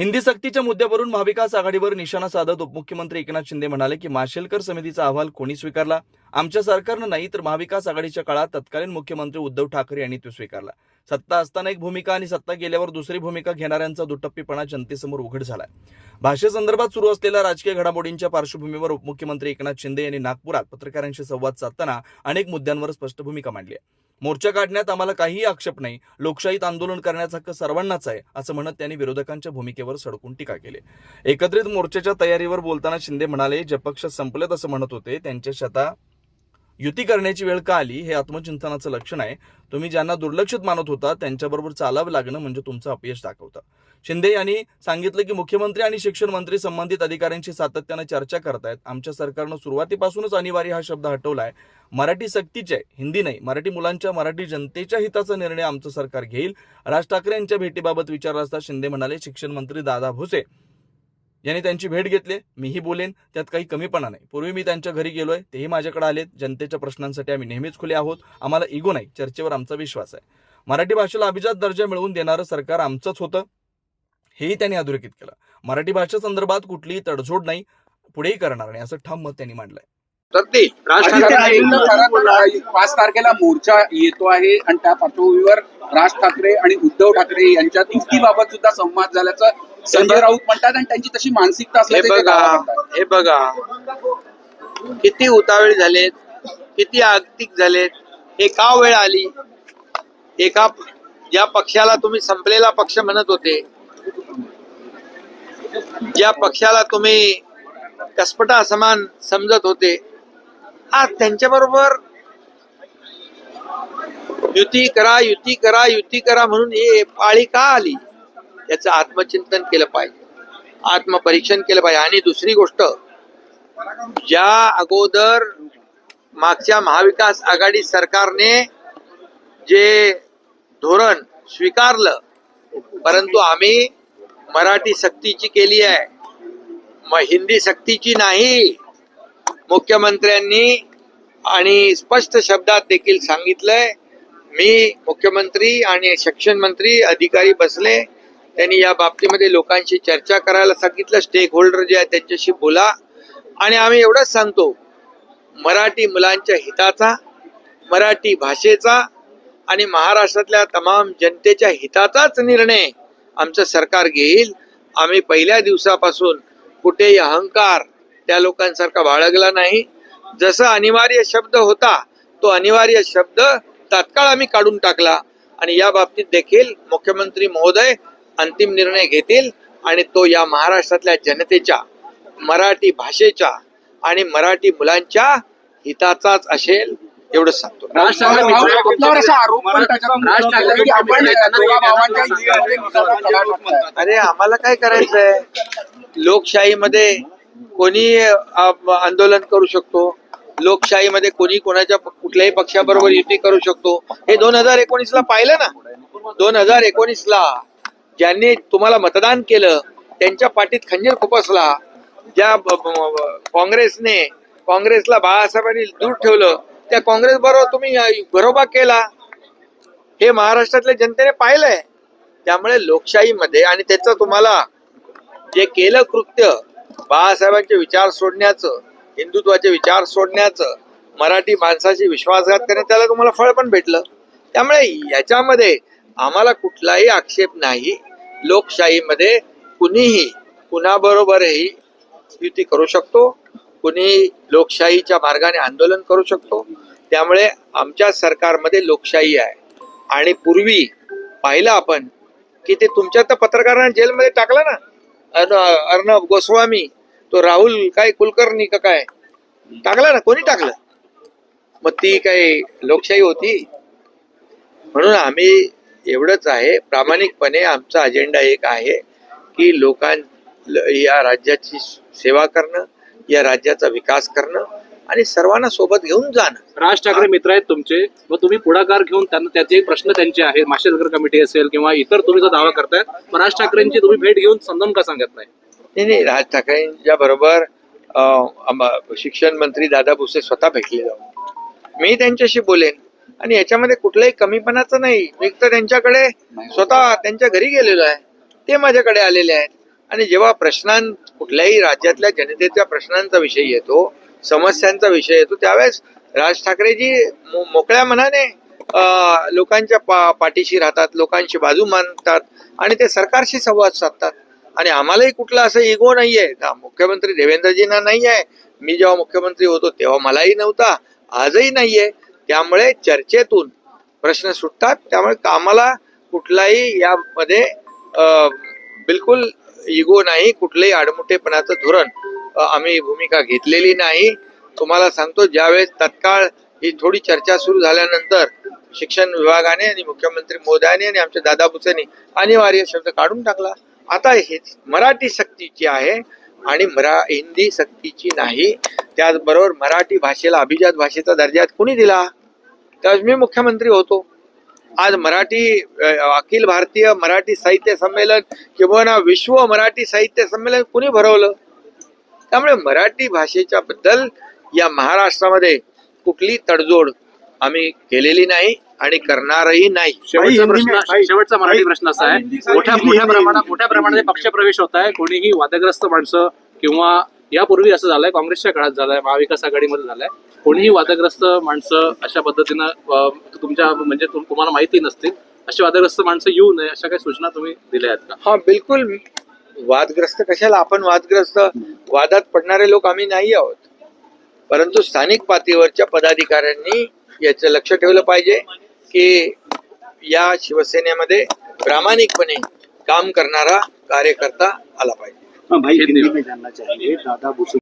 हिंदी सक्तीच्या मुद्द्यावरून महाविकास आघाडीवर निशाणा साधत उपमुख्यमंत्री एकनाथ शिंदे म्हणाले की माशेलकर समितीचा अहवाल कोणी स्वीकारला? आमच्या सरकारनं नाही तर महाविकास आघाडीच्या काळात तत्कालीन मुख्यमंत्री उद्धव ठाकरे यांनी तो स्वीकारला. सत्ता असताना एक भूमिका आणि सत्ता गेल्यावर दुसरी भूमिका घेणाऱ्यांचा दुटप्पीपणा जनतेसमोर उघड झालाय. भाषेसंदर्भात सुरू असलेल्या राजकीय घडामोडींच्या पार्श्वभूमीवर उपमुख्यमंत्री एकनाथ शिंदे यांनी नागपुरात पत्रकारांशी संवाद साधताना अनेक मुद्द्यांवर स्पष्ट भूमिका मांडली आहे. मोर्चा काढण्यात आम्हाला काहीही आक्षेप नाही. लोकशाहीत आंदोलन करण्याचा हक्क सर्वांनाच आहे असं म्हणत त्यांनी विरोधकांच्या भूमिकेवर सडकून टीका केली एकत्रित मोर्चाच्या तयारीवर बोलताना शिंदे म्हणाले जे पक्ष संपलेत असं म्हणत होते. त्यांच्या शता युती करण्याची वेळ का आली हे आत्मचिंतनाचं लक्षण आहे. तुम्ही ज्यांना दुर्लक्षित मानत होता त्यांच्याबरोबर चालावं लागणं म्हणजे तुमचं अपयश दाखवतं. शिंदे यांनी सांगितलं की मुख्यमंत्री आणि शिक्षण मंत्री संबंधित अधिकाऱ्यांशी सातत्यानं चर्चा करतायत. आमच्या सरकारनं सुरुवातीपासूनच अनिवार्य हा शब्द हटवलाय. मराठी सक्तीचे हिंदी नाही मराठी मुलांच्या मराठी जनतेच्या हिताचा निर्णय आमचं सरकार घेईल. राज ठाकरे यांच्या भेटीबाबत विचारला असता शिंदे म्हणाले शिक्षण मंत्री दादा भुसे यांनी त्यांची भेट घेतली मीही बोलेन त्यात काही कमीपणा नाही. पूर्वी मी त्यांच्या घरी गेलोय तेही माझ्याकडे आलेत. जनतेच्या प्रश्नांसाठी आम्ही नेहमीच खुले आहोत. आम्हाला इगो नाही चर्चेवर आमचा विश्वास आहे. मराठी भाषेला अभिजात दर्जा मिळवून देणारं सरकार आमचंच होतं हेही त्यांनी अधोरेखित केलं. मराठी भाषा संदर्भात कुठलीही तडजोड नाही पुढेही करणार नाही असं ठाम मत त्यांनी मांडलंय. पाच तारखेला मोर्चा येतो आहे आणि त्या पार्श्वभूमीवर राज ठाकरे आणि उद्धव ठाकरे यांच्यात युतीबाबत सुद्धा संवाद झाल्याचं संजय राऊत म्हणतात आणि त्यांची तशी मानसिकता हे असल्याचं ते बघा. हे बघा किती उतावळे झालेत किती आगतिक झालेत हे का वेळ आली एका ज्या पक्षाला तुम्ही संपलेला पक्ष म्हणत होते ज्या पक्षाला तुम्ही कसपटा समान समजत होते आज त्यांच्या बरोबर युती करा युती करा युती करा म्हणून हे पाळी का आली याचं आत्मचिंतन केलं पाहिजे. आत्मपरीक्षण केलं पाहिजे. आणि दुसरी गोष्ट ज्या अगोदर मागच्या महाविकास आघाडी सरकारने जे धोरण स्वीकारलं परंतु आम्ही मराठी सक्तीची केली आहे मग हिंदी सक्तीची नाही मुख्यमंत्र्यांनी आणि स्पष्ट शब्दात देखील सांगितलंय मी मुख्यमंत्री आणि शिक्षण मंत्री अधिकारी बसले त्यांनी या बाबतीमध्ये लोकांशी चर्चा करायला सांगितलं. स्टेक होल्डर जे आहेत त्यांच्याशी बोला. आणि आम्ही एवढंच सांगतो मराठी मुलांच्या हिताचा मराठी भाषेचा आणि महाराष्ट्रातल्या तमाम जनतेच्या हिताचाच निर्णय आमचं सरकार घेईल. आम्ही पहिल्या दिवसापासून कुठेही अहंकार त्या लोकांसारखा बाळगला नाही. जसं अनिवार्य शब्द होता तो अनिवार्य शब्द तात्काळ आम्ही काढून टाकला. आणि या बाबतीत देखील मुख्यमंत्री महोदय अंतिम निर्णय घेतील आणि तो या महाराष्ट्रातल्या जनतेच्या मराठी भाषेच्या आणि मराठी मुलांच्या हिताचाच असेल एवढंच सांगतो. राज. अरे आम्हाला काय करायचंय? लोकशाहीमध्ये कोणी आंदोलन करू शकतो? लोकशाहीमध्ये कोणी कोणाच्या कुठल्याही पक्षाबरोबर युती करू शकतो? हे दोन हजार एकोणीस ला पाहिलं ना? दोन हजार एकोणीस ला ज्यांनी तुम्हाला मतदान केलं त्यांच्या पाठीत खंजीर खुपसला ज्या काँग्रेसने काँग्रेसला बाळासाहेबांनी दूर ठेवलं त्या काँग्रेस बरोबर तुम्ही घरोबा केला. हे महाराष्ट्रातल्या जनतेने पाहिलंय. त्यामुळे लोकशाहीमध्ये आणि त्याचं तुम्हाला जे केलं कृत्य बाळासाहेबांचे विचार सोडण्याचं हिंदुत्वाचे विचार सोडण्याचं मराठी माणसाशी विश्वासघात करणे त्याला तुम्हाला फळ पण भेटलं. त्यामुळे याच्यामध्ये आम्हाला कुठलाही आक्षेप नाही. लोकशाहीमध्ये कुणीही कुणाबरोबरही युती करू शकतो कुणी लोकशाहीच्या मार्गाने आंदोलन करू शकतो. त्यामुळे आमच्या सरकारमध्ये लोकशाही आहे. आणि पूर्वी पाहिलं आपण की ते तुमच्या तर पत्रकारांना जेलमध्ये टाकलं ना. अर्न- अर्णब गोस्वामी तो राहुल काय कुलकर्णी का काय? टाकला ना कोणी टाकलं? मग ती काही लोकशाही होती. म्हणून आम्ही एवढंच आहे. प्रामाणिकपणे आमचा अजेंडा एक आहे की लोकां या राज्याची सेवा करणं या राज्याचा विकास करणं आणि सर्वांना सोबत घेऊन जाणं. राज ठाकरे मित्र आहेत तुमचे. मग तुम्ही पुढाकार घेऊन त्यांना त्याचे एक प्रश्न त्यांचे आहेत. माशेलकर कमिटी असेल किंवा इतर तुम्ही जो दावा करताय राज ठाकरेंची तुम्ही भेट घेऊन समजावून का सांगत नाही? नाही नाही. राज ठाकरेंच्या बरोबर शिक्षण मंत्री दादा भुसे स्वतः भेटले जाऊन. मी त्यांच्याशी बोलेन. आणि याच्यामध्ये कुठल्याही कमीपणाचं नाही. मी तर त्यांच्याकडे स्वतः त्यांच्या घरी गेलेलो आहे. ते माझ्याकडे आलेले आहेत. आणि जेव्हा प्रश्नां कुठल्याही राज्यातल्या जनतेच्या प्रश्नांचा विषय येतो समस्यांचा विषय येतो त्यावेळेस राज ठाकरेजी मोकळ्या मनाने लोकांच्या पा पाठीशी राहतात लोकांची बाजू मानतात आणि ते सरकारशी संवाद साधतात. आणि आम्हालाही कुठलं असं इगो नाहीये. का मुख्यमंत्री देवेंद्रजींना नाही आहे मी जेव्हा मुख्यमंत्री होतो तेव्हा मलाही नव्हता. आजही नाहीये. त्यामुळे चर्चेतून प्रश्न सुटतात. त्यामुळे कामाला कुठलाही यामध्ये बिलकुल इगो नाही कुठलंही आडमुठेपणाचं धोरण आम्ही भूमिका घेतलेली नाही. तुम्हाला सांगतो ज्यावेळेस तत्काळ ही थोडी चर्चा सुरू झाल्यानंतर शिक्षण विभागाने आणि मुख्यमंत्री मोदयाने आणि आमच्या दादा भुसेनी अनिवार्य शब्द काढून टाकला. आता हेच मराठी सक्तीची आहे आणि मरा हिंदी सक्तीची नाही. त्याचबरोबर मराठी भाषेला अभिजात भाषेचा दर्जा कुणी दिला? त्यावेळेस मी मुख्यमंत्री होतो. आज मराठी अखिल भारतीय मराठी साहित्य संमेलन किंवा ना विश्व मराठी साहित्य संमेलन कुणी भरवलं? त्यामुळे मराठी भाषेच्या बद्दल या महाराष्ट्रामध्ये कुठली तडजोड आम्ही केलेली नाही आणि करणारही नाही. शेवटचा प्रश्न शेवटचा मराठी प्रश्न असा आहे. मोठ्या मोठ्या प्रमाणात मोठ्या प्रमाणात पक्षप्रवेश होत आहे. कोणीही वादग्रस्त माणसं किंवा यापूर्वी असं झालंय काँग्रेसच्या काळात झालंय महाविकास आघाडीमध्ये झालंय. कोणीही वादग्रस्त माणसं अशा पद्धतीनं तुमच्या म्हणजे तुम्हाला माहिती नसतील अशी वादग्रस्त माणसं येऊ नये अशा काही सूचना तुम्ही दिल्या आहेत का? हा बिलकुल. वादग्रस्त कशाला? आपण वादग्रस्त वादात पडणारे लोक आम्ही नाही आहोत. परंतु स्थानिक पातळीवरच्या पदाधिकाऱ्यांनी याचं लक्ष ठेवलं पाहिजे की या शिवसेनेमध्ये प्रामाणिकपणे काम करणारा कार्यकर्ता आला पाहिजे. भाई हिंदी में। जानना चाहिए दादा भूसे